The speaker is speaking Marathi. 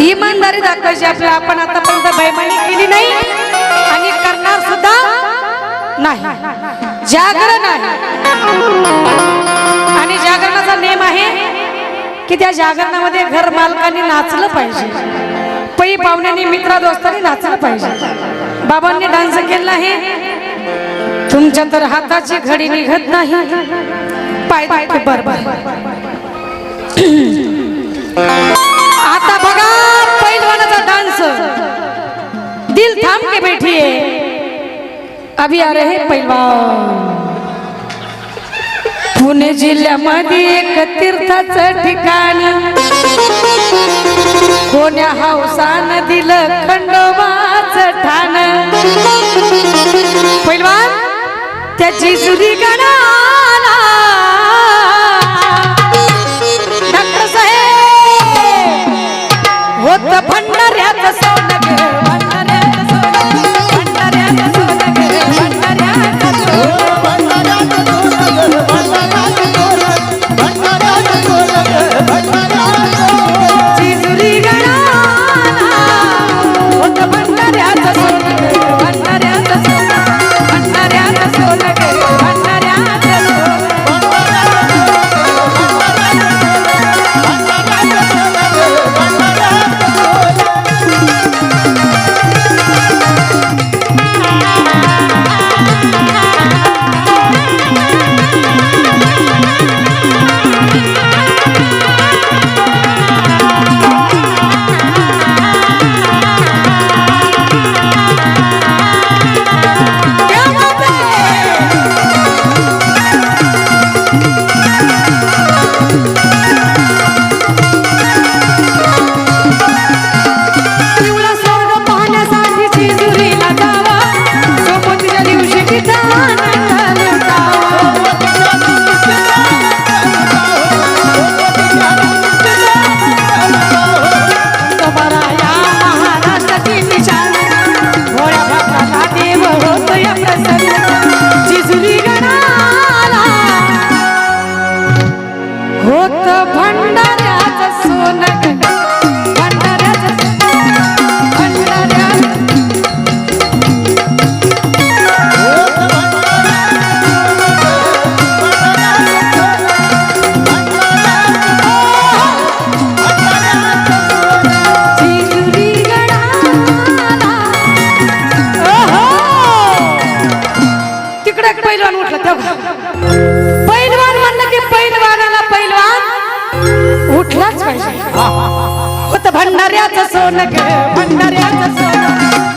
इमानदारी पाहिजे आपल्याला. आपण आतापर्यंत बैमानी केली नाही आणि करणार सुद्धा नाही. जागरण आहे. आणि जागरणाचा नेम आहे की त्या जागरणामध्ये घर मालकाने नाचलं पाहिजे. पै पाहुण्यांनी मित्रा दोस्तांनी नाचलं पाहिजे. बाबांनी डान्स केला आहे. तुमच्या तर हाताची घडी निघत नाही. पाय बर बर अभी आ रहे पैलवान. पुणे जिल्ह्यामध्ये एक तीर्थाचं ठिकाण. कोण्या हौसानं दिलं खंडोबाचं ठाण. पैलवान त्याची जुरी गणाला होत भंडाऱ्याचं सोनं. उठलाच पाहिजे भंडाऱ्याचं सोनं भंडाऱ्याचं सोनं